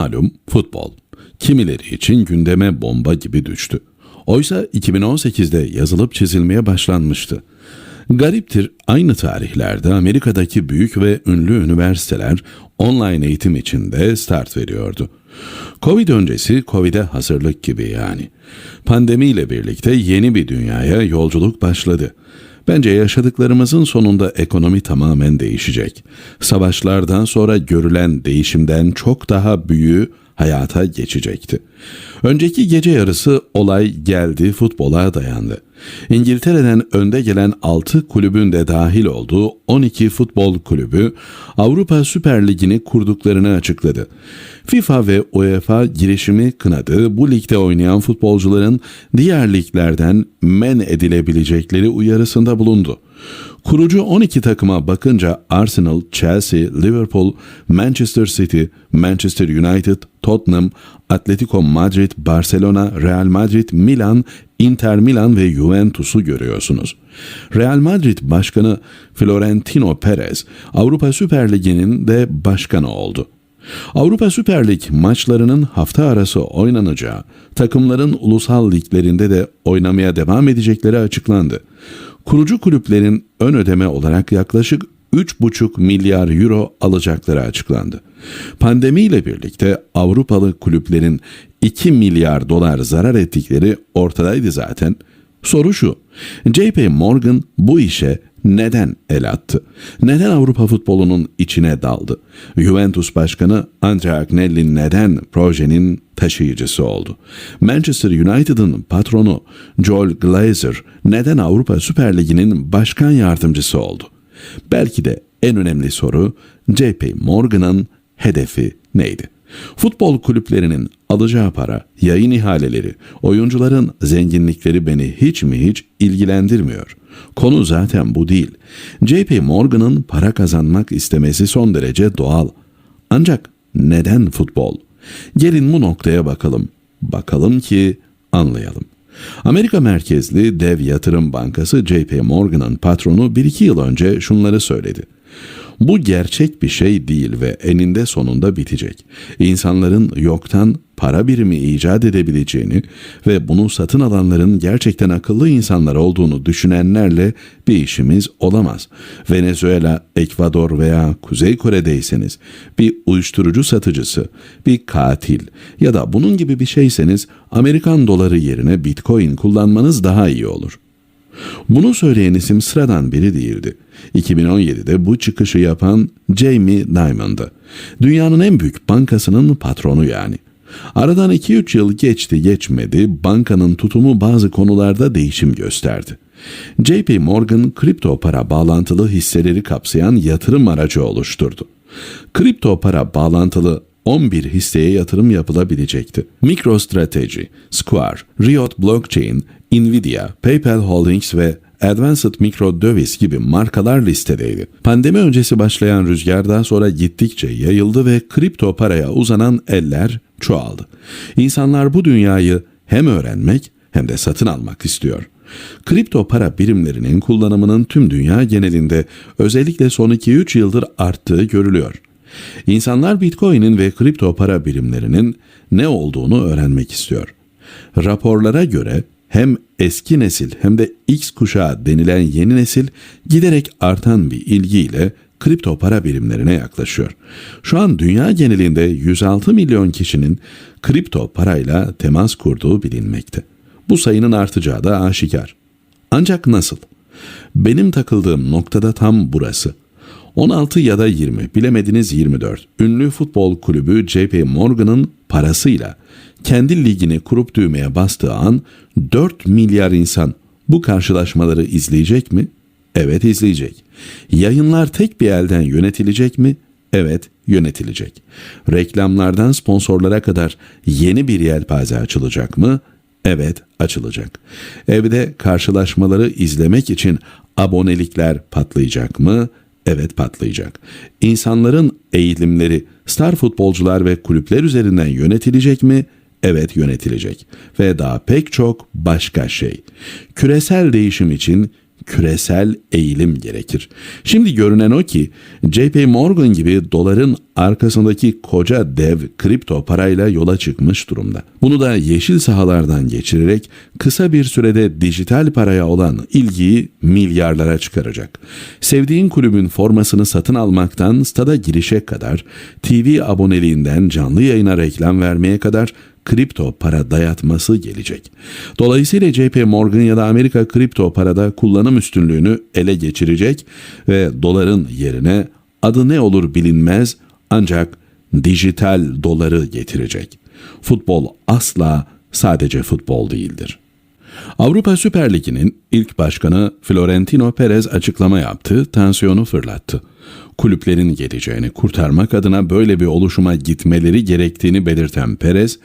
Malum futbol. Kimileri için gündeme bomba gibi düştü. Oysa 2018'de yazılıp çizilmeye başlanmıştı. Gariptir aynı tarihlerde Amerika'daki büyük ve ünlü üniversiteler online eğitim için de start veriyordu. Covid öncesi Covid'e hazırlık gibi yani. Pandemiyle birlikte yeni bir dünyaya yolculuk başladı. Bence yaşadıklarımızın sonunda ekonomi tamamen değişecek. Savaşlardan sonra görülen değişimden çok daha büyüğü hayata geçecekti. Önceki gece yarısı olay geldi futbola dayandı. İngiltere'den önde gelen 6 kulübün de dahil olduğu 12 futbol kulübü Avrupa Süper Ligi'ni kurduklarını açıkladı. FIFA ve UEFA girişimi kınadı. Bu ligde oynayan futbolcuların diğer liglerden men edilebilecekleri uyarısında bulundu. Kurucu 12 takıma bakınca Arsenal, Chelsea, Liverpool, Manchester City, Manchester United, Tottenham, Atletico Madrid, Barcelona, Real Madrid, Milan, Inter Milan ve Juventus'u görüyorsunuz. Real Madrid Başkanı Florentino Perez, Avrupa Süper Ligi'nin de başkanı oldu. Avrupa Süper Lig maçlarının hafta arası oynanacağı, takımların ulusal liglerinde de oynamaya devam edecekleri açıklandı. Kurucu kulüplerin ön ödeme olarak yaklaşık 3,5 milyar euro alacakları açıklandı. Pandemiyle birlikte Avrupalı kulüplerin 2 milyar dolar zarar ettikleri ortadaydı zaten. Soru şu, JP Morgan bu işe neden el attı? Neden Avrupa futbolunun içine daldı? Juventus Başkanı Andrea Agnelli neden projenin taşıyıcısı oldu? Manchester United'ın patronu Joel Glazer neden Avrupa Süper Ligi'nin başkan yardımcısı oldu? Belki de en önemli soru JP Morgan'ın hedefi neydi? Futbol kulüplerinin alacağı para, yayın ihaleleri, oyuncuların zenginlikleri beni hiç mi hiç ilgilendirmiyor. Konu zaten bu değil. JP Morgan'ın para kazanmak istemesi son derece doğal. Ancak neden futbol? Gelin bu noktaya bakalım. Bakalım ki anlayalım. Amerika merkezli dev yatırım bankası JP Morgan'ın patronu 1-2 yıl önce şunları söyledi. Bu gerçek bir şey değil ve eninde sonunda bitecek. İnsanların yoktan para birimi icat edebileceğini ve bunu satın alanların gerçekten akıllı insanlar olduğunu düşünenlerle bir işimiz olamaz. Venezuela, Ekvador veya Kuzey Kore'deyseniz bir uyuşturucu satıcısı, bir katil ya da bunun gibi bir şeyseniz Amerikan doları yerine Bitcoin kullanmanız daha iyi olur.'' Bunu söyleyen isim sıradan biri değildi. 2017'de bu çıkışı yapan Jamie Dimon'dı. Dünyanın en büyük bankasının patronu yani. Aradan 2-3 yıl geçti geçmedi bankanın tutumu bazı konularda değişim gösterdi. JP Morgan kripto para bağlantılı hisseleri kapsayan yatırım aracı oluşturdu. Kripto para bağlantılı 11 hisseye yatırım yapılabilecekti. MicroStrategy, Square, Riot Blockchain, Nvidia, PayPal Holdings ve Advanced Micro Döviz gibi markalar listedeydi. Pandemi öncesi başlayan rüzgar daha sonra gittikçe yayıldı ve kripto paraya uzanan eller çoğaldı. İnsanlar bu dünyayı hem öğrenmek hem de satın almak istiyor. Kripto para birimlerinin kullanımının tüm dünya genelinde özellikle son 2-3 yıldır arttığı görülüyor. İnsanlar Bitcoin'in ve kripto para birimlerinin ne olduğunu öğrenmek istiyor. Raporlara göre hem eski nesil hem de X kuşağı denilen yeni nesil giderek artan bir ilgiyle kripto para birimlerine yaklaşıyor. Şu an dünya genelinde 106 milyon kişinin kripto parayla temas kurduğu bilinmekte. Bu sayının artacağı da aşikar. Ancak nasıl? Benim takıldığım noktada tam burası. 16 ya da 20, bilemediniz 24. Ünlü futbol kulübü JP Morgan'ın parasıyla kendi ligini kurup düğmeye bastığı an 4 milyar insan bu karşılaşmaları izleyecek mi? Evet izleyecek. Yayınlar tek bir elden yönetilecek mi? Evet yönetilecek. Reklamlardan sponsorlara kadar yeni bir yelpaze açılacak mı? Evet açılacak. Evde karşılaşmaları izlemek için abonelikler patlayacak mı? Evet patlayacak. İnsanların eğilimleri star futbolcular ve kulüpler üzerinden yönetilecek mi? Evet yönetilecek. Ve daha pek çok başka şey. Küresel değişim için küresel eğilim gerekir. Şimdi görünen o ki JP Morgan gibi doların arkasındaki koca dev kripto parayla yola çıkmış durumda. Bunu da yeşil sahalardan geçirerek kısa bir sürede dijital paraya olan ilgiyi milyarlara çıkaracak. Sevdiğin kulübün formasını satın almaktan stada girişe kadar, TV aboneliğinden canlı yayına reklam vermeye kadar kripto para dayatması gelecek. Dolayısıyla JP Morgan ya da Amerika kripto parada kullanım üstünlüğünü ele geçirecek ve doların yerine adı ne olur bilinmez ancak dijital doları getirecek. Futbol asla sadece futbol değildir. Avrupa Süper Ligi'nin ilk başkanı Florentino Perez açıklama yaptı, tansiyonu fırlattı. Kulüplerin geleceğini kurtarmak adına böyle bir oluşuma gitmeleri gerektiğini belirten Perez,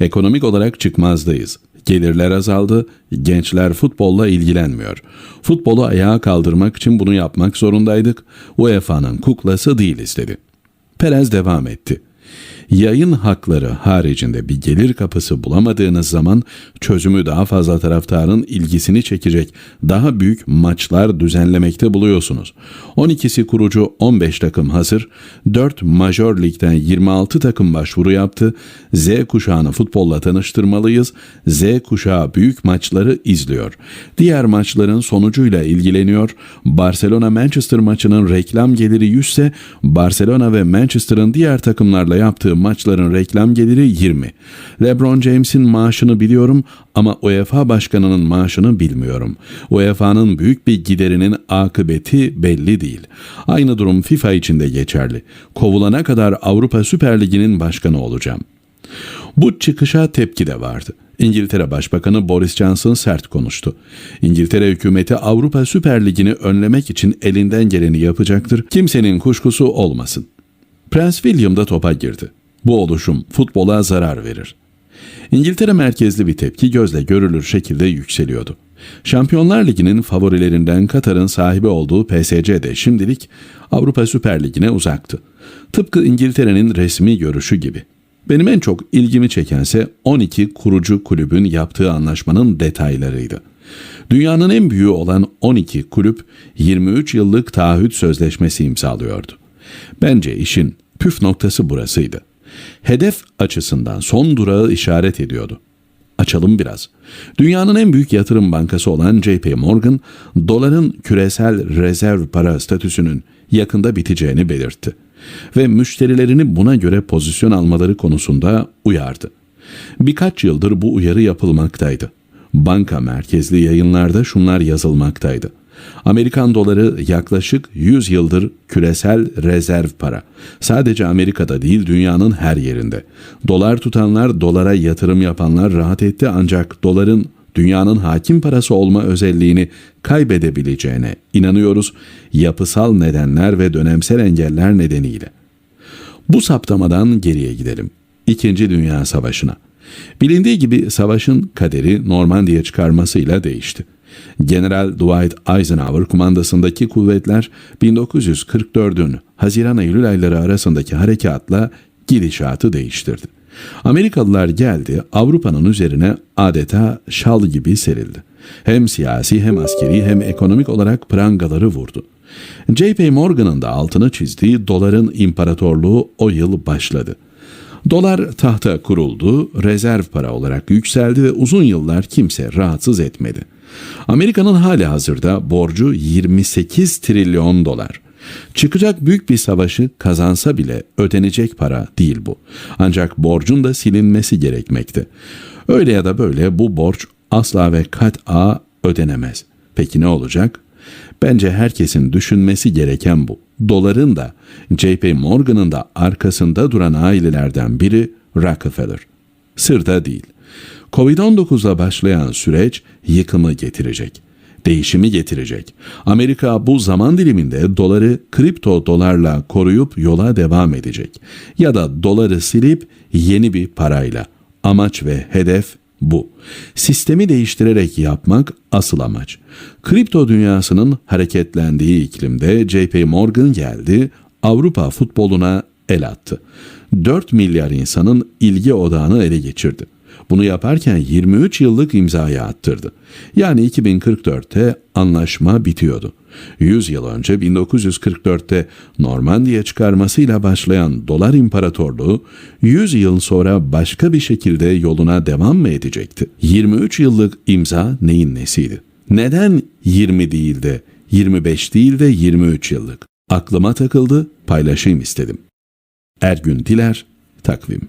ekonomik olarak çıkmazdayız. Gelirler azaldı, gençler futbolla ilgilenmiyor. Futbolu ayağa kaldırmak için bunu yapmak zorundaydık. UEFA'nın kuklası değiliz dedi. Perez devam etti. Yayın hakları haricinde bir gelir kapısı bulamadığınız zaman çözümü daha fazla taraftarın ilgisini çekecek daha büyük maçlar düzenlemekte buluyorsunuz. 12'si kurucu 15 takım hazır, 4 Major Lig'den 26 takım başvuru yaptı. Z kuşağını futbolla tanıştırmalıyız. Z kuşağı büyük maçları izliyor. Diğer maçların sonucuyla ilgileniyor. Barcelona Manchester maçının reklam geliri 100 ise Barcelona ve Manchester'ın diğer takımlarla yaptığı maçların reklam geliri 20. LeBron James'in maaşını biliyorum ama UEFA başkanının maaşını bilmiyorum. UEFA'nın büyük bir giderinin akıbeti belli değil. Aynı durum FIFA için de geçerli. Kovulana kadar Avrupa Süper Ligi'nin başkanı olacağım. Bu çıkışa tepki de vardı. İngiltere Başbakanı Boris Johnson sert konuştu. İngiltere hükümeti Avrupa Süper Ligi'ni önlemek için elinden geleni yapacaktır. Kimsenin kuşkusu olmasın. Prens William da topa girdi. Bu oluşum futbola zarar verir. İngiltere merkezli bir tepki gözle görülür şekilde yükseliyordu. Şampiyonlar Ligi'nin favorilerinden Katar'ın sahibi olduğu PSG de şimdilik Avrupa Süper Ligi'ne uzaktı. Tıpkı İngiltere'nin resmi görüşü gibi. Benim en çok ilgimi çekense 12 kurucu kulübün yaptığı anlaşmanın detaylarıydı. Dünyanın en büyüğü olan 12 kulüp 23 yıllık taahhüt sözleşmesi imzalıyordu. Bence işin püf noktası burasıydı. Hedef açısından son durağı işaret ediyordu. Açalım biraz. Dünyanın en büyük yatırım bankası olan JP Morgan, doların küresel rezerv para statüsünün yakında biteceğini belirtti ve müşterilerini buna göre pozisyon almaları konusunda uyardı. Birkaç yıldır bu uyarı yapılmaktaydı. Banka merkezli yayınlarda şunlar yazılmaktaydı. Amerikan doları yaklaşık 100 yıldır küresel rezerv para. Sadece Amerika'da değil dünyanın her yerinde. Dolar tutanlar, dolara yatırım yapanlar rahat etti ancak doların dünyanın hakim parası olma özelliğini kaybedebileceğine inanıyoruz yapısal nedenler ve dönemsel engeller nedeniyle. Bu saptamadan geriye gidelim. İkinci Dünya Savaşı'na. Bilindiği gibi savaşın kaderi Normandiya çıkarmasıyla değişti. General Dwight Eisenhower kumandasındaki kuvvetler 1944'ün Haziran-Eylül ayları arasındaki harekatla gidişatı değiştirdi. Amerikalılar geldi Avrupa'nın üzerine adeta şal gibi serildi. Hem siyasi hem askeri hem ekonomik olarak prangaları vurdu. J.P. Morgan'ın da altını çizdiği doların imparatorluğu o yıl başladı. Dolar tahta kuruldu, rezerv para olarak yükseldi ve uzun yıllar kimse rahatsız etmedi. Amerika'nın hali hazırda borcu 28 trilyon dolar. Çıkacak büyük bir savaşı kazansa bile ödenecek para değil bu. Ancak borcun da silinmesi gerekmekte. Öyle ya da böyle bu borç asla ve kat'a ödenemez. Peki ne olacak? Bence herkesin düşünmesi gereken bu. Doların da JP Morgan'ın da arkasında duran ailelerden biri Rockefeller. Sırda değil. Covid-19'la başlayan süreç yıkımı getirecek. Değişimi getirecek. Amerika bu zaman diliminde doları kripto dolarla koruyup yola devam edecek. Ya da doları silip yeni bir parayla. Amaç ve hedef bu. Sistemi değiştirerek yapmak asıl amaç. Kripto dünyasının hareketlendiği iklimde JP Morgan geldi, Avrupa futboluna el attı. 4 milyar insanın ilgi odağını ele geçirdi. Bunu yaparken 23 yıllık imzayı attırdı. Yani 2044'te anlaşma bitiyordu. 100 yıl önce 1944'te Normandiya çıkarmasıyla başlayan dolar imparatorluğu 100 yıl sonra başka bir şekilde yoluna devam mı edecekti? 23 yıllık imza neyin nesiydi? Neden 20 değil de 25 değil de 23 yıllık? Aklıma takıldı, paylaşayım istedim. Ergün Diler, Takvim